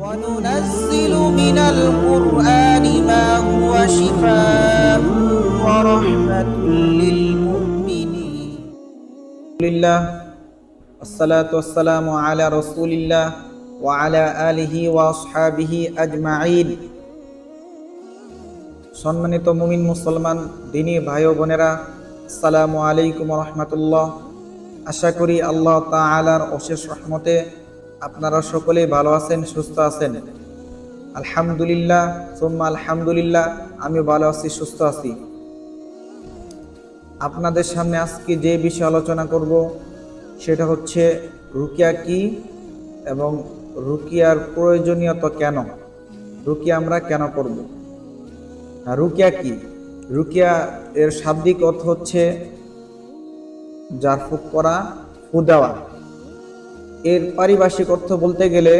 وننزل من القرآن ما هو شفاء ورحمة للمؤمنين لله الصلاة والسلام على رسول الله وعلى آله وأصحابه أجمعين সম্মানিত মুমিন মুসলমান দিনী ভাই ও বোনেরা আসসালামু আলাইকুম রহমতুল্লাহ আশা করি আল্লাহ তাআলার অশেষ রহমতে আপনারা সকলেই ভালো আছেন, সুস্থ আছেন? আলহামদুলিল্লাহ, সুম্মা আলহামদুলিল্লাহ আমি ভালো আছি, সুস্থ আছি। আপনাদের সামনে আজকে যে বিষয়ে আলোচনা করব, সেটা হচ্ছে রুকিয়া কি এবং রুকিয়ার প্রয়োজনীয়তা কেন? রুকিয়া আমরা কেন করব? রুকিয়া কি? রুকিয়া এর শাব্দিক অর্থ হচ্ছে জারফুক করা ফু দেওয়া এর পারিভাষিক অর্থ বলতে গেলে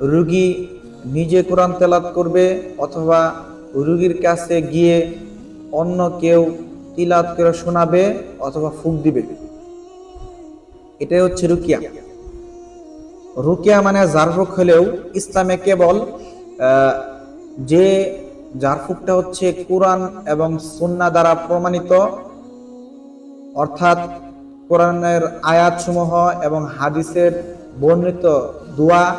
রুগী নিজে কোরআন তেলাত করবে অথবা রুগীর কাছে গিয়ে অন্য কেউ তিলাত করে শোনাবে অথবা ফুক দিবে। এটাই হচ্ছে রুকিয়া। রুকিয়া মানে জারফুক হলেও ইসলামে কেবল যে জারফুকটা হচ্ছে কোরআন এবং সুন্না দ্বারা প্রমাণিত, অর্থাৎ কোরআনের আয়াতসমূহ এবং হাদিসের বর্ণিত দোয়া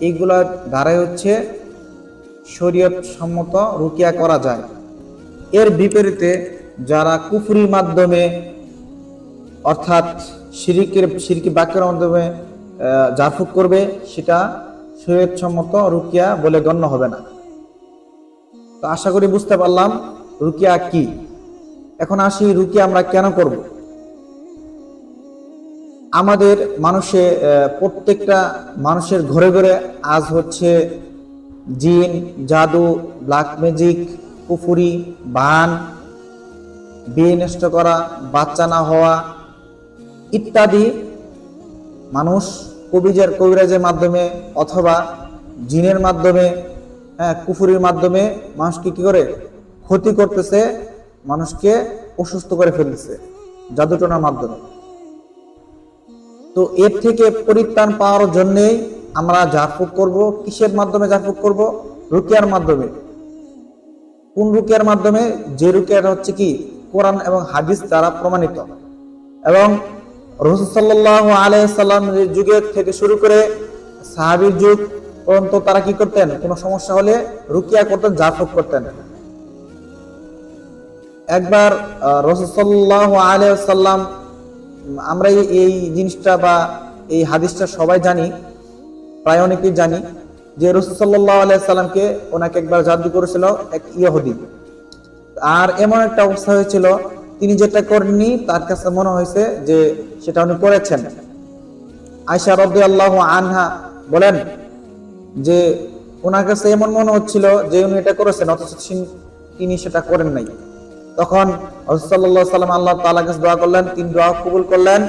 এইগুলোর দ্বারাই হচ্ছে শরীয়ত সম্মত রুকিয়া করা যায়। এর বিপরীতে যারা কুফরির মাধ্যমে অর্থাৎ শিরিকের শিরকি বাক্যের মাধ্যমে আহ, জারফুক করবে সেটা সম্মত রুকিয়া বলে গণ্য হবে না। তো আশা করি বুঝতে পারলাম রুকিয়া কি। এখন আসি রুকিয়া আমরা কেন করব? আমাদের মানুষে প্রত্যেকটা মানুষের ঘরে ঘরে আজ হচ্ছে জিন, জাদু ব্ল্যাক ম্যাজিক পুফুরি বান, বিয়ে নষ্ট করা, বাচ্চা না হওয়া ইত্যাদি। মানুষ কবিজের কবিরাজের মাধ্যমে অথবা জিনের মাধ্যমে হ্যাঁ কুফুরির মাধ্যমে মানুষকে কী করে? ক্ষতি করতেছে, মানুষকে অসুস্থ করে ফেলতেছে, জাদুটনার মাধ্যমে। তো এর থেকে পরিত্রাণ পাওয়ার জন্যেই আমরা জারফুক করব। কিসের মাধ্যমে জারফুক করব? রুকিয়ার মাধ্যমে। কোন রুকিয়ার মাধ্যমে? যে রুকিয়াটা হচ্ছে কি? কোরআন এবং হাদিস দ্বারা প্রমাণিত। এবং রসুল্লাহ আলাইসাল্লামের যুগের থেকে শুরু করে সাহাবির যুগ পর্যন্ত তারা কি করতেন? কোনো সমস্যা হলে রুকিয়া করতেন জাফক করতেন। একবার রসুল্লাহ আলাইসাল্লাম আমরা এই- জিনিসটা বা এই হাদিসটা সবাই জানি, প্রায় অনেকেই জানি, যে রসুল্লাহ আলাইসাল্লামকে ওনাকে একবার জাদু করেছিল এক ইহুদি। আর এমন একটা অবস্থা হয়েছিল, তিনি যেটা করেননি, তার কাছে মনে হয়েছে যে সেটা উনি করেছেন। আয়সা রব্দি আল্লাহ আনহা বলেন যে, ওনার কাছে এমন মনে হচ্ছিল যে উনি এটা করেছেন, অথচ তিনি সেটা করেন নাই। তখন সাল্লাম আল্লাহ তালা কাছে দোয়া করলেন, তিনি দোয়া কবুল করলেন।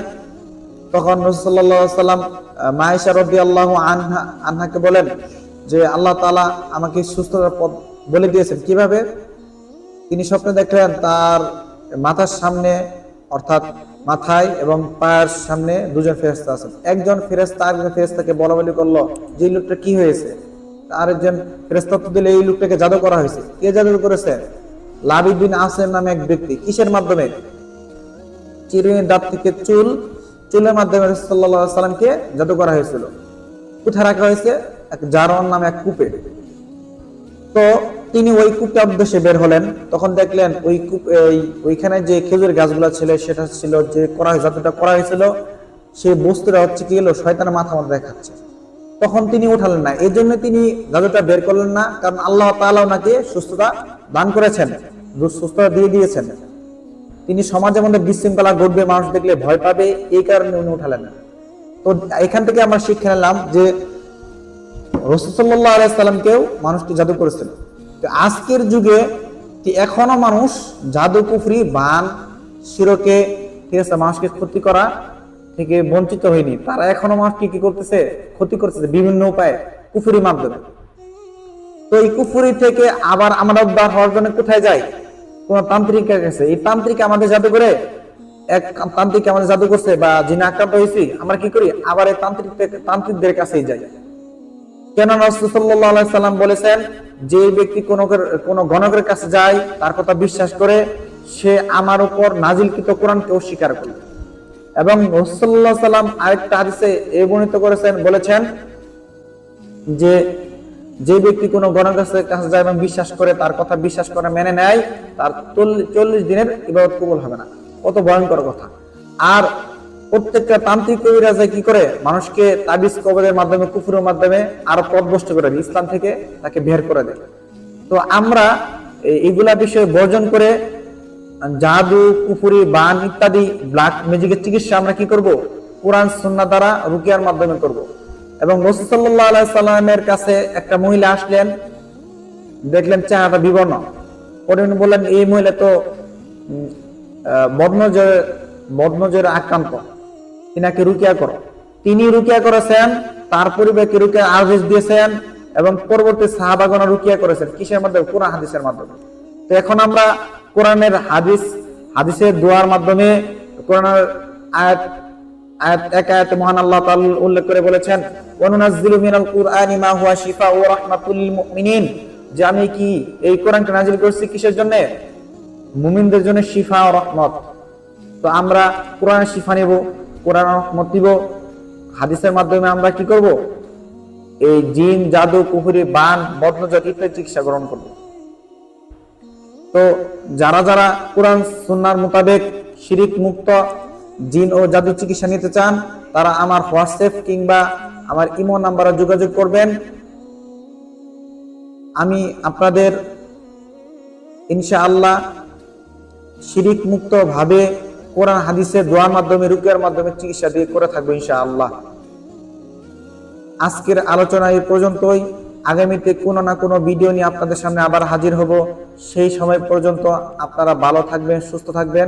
তখন রসুল্লাহ সাল্লাম মায়েশা রব্দি আল্লাহ আনহা, আনহাকে বলেন যে, আল্লাহ তালা আমাকে সুস্থতার পথ বলে দিয়েছেন। কীভাবে? তিনি স্বপ্নে দেখলেন তার মাথার সামনে, অর্থাৎ মাথায় এবং পায়ের সামনে দুজন ফেরেস্তা আছেন। একজন ফেরেস্তা আরেকজন ফেরেস্তাকে বলা বলি করল, যে লোকটা কি হয়েছে? আরেকজন ফেরেস্তা দিলে এই লোকটাকে জাদু করা হয়েছে। কে জাদু করেছে? লাবিদ বিন আসের নামে এক ব্যক্তি। কিসের মাধ্যমে? চিরুনির দাঁত থেকে চুল, চুলের মাধ্যমে সাল্লাহ সাল্লামকে জাদু করা হয়েছিল? কোথায় রাখা হয়েছে? এক জারন নামে এক কূপে। তো তিনি ওই কূপটা উদ্দেশ্যে বের হলেন। তখন দেখলেন ওই কূপ, এই ওইখানে যে খেজুর গাছগুলো ছিল, সেটা ছিল যে করা হয়েছে, যতটা করা হয়েছিল, সেই বস্তুটা হচ্ছে কি হলো, শয়তানের মাথা মাথা দেখাচ্ছে। তখন তিনি উঠালেন না। এই জন্য তিনি জাদুটা বের করলেন না, কারণ আল্লাহ তাআলা ওনাকে সুস্থতা দান করেছেন। সুস্থতা দিয়ে দিয়েছেন। তিনি সমাজের মধ্যে বিশৃঙ্খলা ঘটবে, মানুষ দেখলে ভয় পাবে, এই কারণে উনি উঠালেন না। তো এখান থেকে আমরা শিক্ষা নিলাম যে রসুল্লাহ আলাইসাল্লামকেও মানুষকে জাদু করেছিল তো আজকের যুগে এখনও মানুষ জাদু কুফরি, বান, শিরকে, ঠিক আছে, মানুষকে ক্ষতি করা থেকে বঞ্চিত হয়নি। তারা এখনও মানুষকে কি করতেছে? ক্ষতি করতেছে বিভিন্ন উপায়ে কুফুরি মাধ্যমে। তো এই কুফুরি থেকে আবার আমরা উদ্ধার হওয়ার জন্য কোথায় যাই কোন তান্ত্রিকের কাছে এই তান্ত্রিক আমাদের জাদু করে? এক তান্ত্রিক আমাদের জাদু করছে বা যিনি আক্রান্ত হয়েছি, আমরা কি করি? আবার এই তান্ত্রিক তান্ত্রিকদের কাছেই যাই। কেন রাসূলুল্লাহ সাল্লাম বলেছেন, যে ব্যক্তি কোন কোন গণকের কাছে যায়, তার কথা বিশ্বাস করে, সে আমার উপর নাজিলকৃত কোরআনকে অস্বীকার করবে এবং রসুল্লাহ সাল্লাম আরেকটা হাদিসে এ বর্ণিত করেছেন, বলেছেন যে যে ব্যক্তি কোনো গণকাছের কাছে যায় এবং বিশ্বাস করে, তার কথা বিশ্বাস করে, মেনে নেয়, তার চল্লিশ দিনের ইবাদত কবুল হবে না। কত ভয়ঙ্কর কথা। আর প্রত্যেকটা তান্ত্রিক কবিরাজা কি করে? মানুষকে তাবিজ কবরের মাধ্যমে, কুফুরের মাধ্যমে আরও পথভ্রষ্ট করে দেয়, ইসলাম থেকে তাকে বের করে দেয়। তো আমরা এইগুলা বিষয়ে বর্জন করে জাদু, কুফুরি, বান ইত্যাদি ব্ল্যাক ম্যাজিকের চিকিৎসা আমরা কি করব? কোরআন, সুন্নাহ দ্বারা রুকিয়ার মাধ্যমে করব। এবং রসুল সাল্লাহ সাল্লামের কাছে একটা মহিলা আসলেন দেখলেন চেহারাটা বিবর্ণ। পরে বললেন এই মহিলা তো উম, আহ, আক্রান্ত। তিনাকে রুকিয়া করো। তিনি রুকিয়া করেছেন তার পরিবারকে রুকিয়া আদেশ দিয়েছেন এবং পরবর্তী সাহাবাগনা রুকিয়া করেছেন। কিসের মাধ্যমে? কোরআন হাদিসের মাধ্যমে। তো এখন আমরা কোরআনের হাদিস হাদিসের দোয়ার মাধ্যমে কোরআনের আয়াত আমরা শিফা নেব কোরআন রহমত হাদিসের মাধ্যমে আমরা কি করব? এই জিন, জাদু কুহুরি বান, বদনজর ইত্যাদি চিকিৎসা গ্রহণ করব। তো যারা যারা কোরআন, সুন্নার মোতাবেক শিরিক মুক্ত জিন ও জাদু চিকিৎসা নিতে চান, তারা আমার হোয়াটসঅ্যাপ কিংবা আমার ইমো নাম্বারে যোগাযোগ করবেন। আমি আপনাদের ইনশাআল্লাহ শিরিক মুক্ত ভাবে কোরআন, হাদিসে, দোয়ার মাধ্যমে, রুকিয়ার মাধ্যমে চিকিৎসা দিয়ে করে থাকব ইনশাআল্লাহ। আজকের আলোচনা এই পর্যন্তই। আগামীতে কোনো না কোনো ভিডিও নিয়ে আপনাদের সামনে আবার হাজির হব। সেই সময় পর্যন্ত আপনারা ভালো থাকবেন, সুস্থ থাকবেন।